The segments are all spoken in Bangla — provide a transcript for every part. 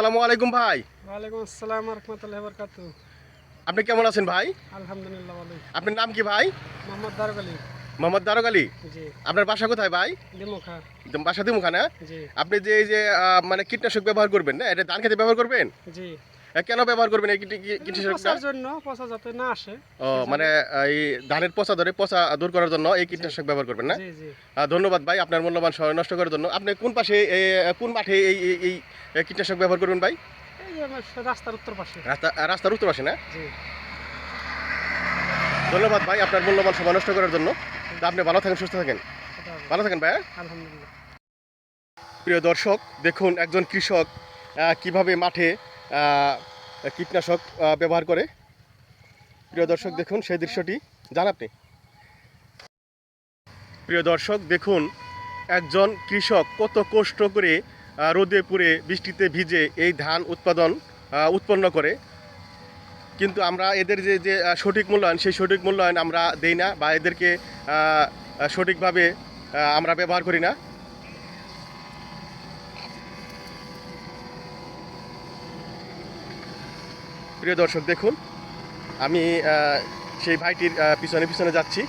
আসসালামু আলাইকুম ভাই। ওয়ালাইকুম আসসালাম রহমতুল্লাহ বরকাত আপনি কেমন আছেন ভাই? আলহামদুলিল্লাহ ভালোই। আপনার নাম কি ভাই? মোহাম্মদ দারুক আলী। মোহাম্মদ দারক আলী? জি। আপনার বাসা কোথায় ভাই? দিমুখা। একদম বাসা দিমুখানা জি। আপনি যে এই যে মানে কীটনাশক ব্যবহার করবেন না এটা ধান খেতে ব্যবহার করবেন? জি। কেন ব্যবহার করবেন এই কীটনাশকটা? জন্য পচা যাতে না আসে ও মানে এই ধানের পচা ধরে পচা দূর করার জন্য এই কীটনাশক ব্যবহার করবেন না? জি জি। ধন্যবাদ ভাই আপনার মূল্যবান সময় নষ্ট করার জন্য। আপনি কোন পাশে কোন মাঠে এই এই কীটনাশক ব্যবহার করবেন ভাই? রাস্তার উত্তর পাশে। রাস্তা রাস্তার উত্তর পাশে না? ধন্যবাদ ভাই আপনার মূল্যবান সময় নষ্ট করার জন্য। আপনি ভালো থাকেন সুস্থ থাকেন। ভালো থাকেন ভাই আলহামদুলিল্লাহ। প্রিয় দর্শক দেখুন একজন কৃষক কীভাবে মাঠে কীটনাশক ব্যবহার করে। প্রিয় দর্শক দেখুন সেই দৃশ্যটি। জান আপনি। প্রিয় দর্শক দেখুন একজন কৃষক কত কষ্ট করে রোদে পুড়ে বৃষ্টিতে ভিজে এই ধান উৎপাদন উৎপন্ন করে। কিন্তু আমরা এদের যে যে সঠিক মূল্যায়ন, সেই সঠিক মূল্যায়ন আমরা দেই না বা এদেরকে সঠিকভাবে আমরা ব্যবহার করি না। প্রিয় দর্শক, দেখুন, আমি সেই ভাইটির পিছনে পিছনে যাচ্ছি।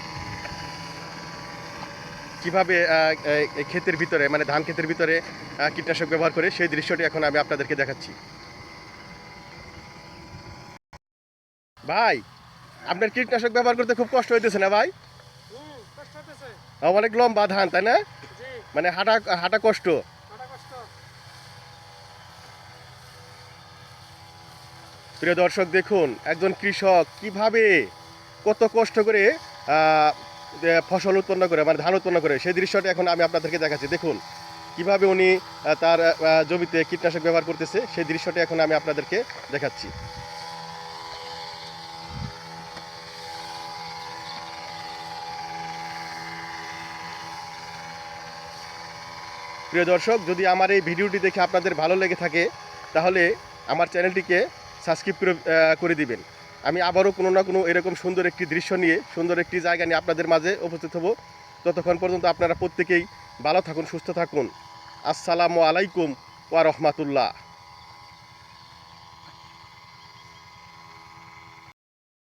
কীভাবে ক্ষেতের ভিতরে মানে ধান ক্ষেতের ভিতরে কীটনাশক ব্যবহার করে সেই দৃশ্যটি এখন আমি আপনাদেরকে দেখাচ্ছি। ভাই, আপনার কীটনাশক ব্যবহার করতে খুব কষ্ট হইতেছে না ভাই? অনেক লম্বা ধান, তাই না? মানে হাঁটা হাঁটা কষ্ট। প্রিয় দর্শক, দেখুন, একজন কৃষক কীভাবে কত কষ্ট করে ফসল উৎপন্ন করে মানে ধান উৎপন্ন করে, সেই দৃশ্যটা এখন আমি আপনাদেরকে দেখাচ্ছি। দেখুন, কীভাবে উনি তার জমিতে কীটনাশক ব্যবহার করতেছে, সেই দৃশ্যটা এখন আমি আপনাদেরকে দেখাচ্ছি। প্রিয় দর্শক, যদি আমার এই ভিডিওটি দেখে আপনাদের ভালো লেগে থাকে, তাহলে আমার চ্যানেলটিকে সাবস্ক্রাইব করে দিবেন। আমি আবারও কোনো না কোনো এরকম সুন্দর একটি দৃশ্য নিয়ে, সুন্দর একটি জায়গা নিয়ে আপনাদের মাঝে উপস্থিত হব। ততক্ষণ পর্যন্ত আপনারা প্রত্যেকেই ভালো থাকুন, সুস্থ থাকুন। আসসালামু আলাইকুম ওয়া রহমাতুল্লাহ।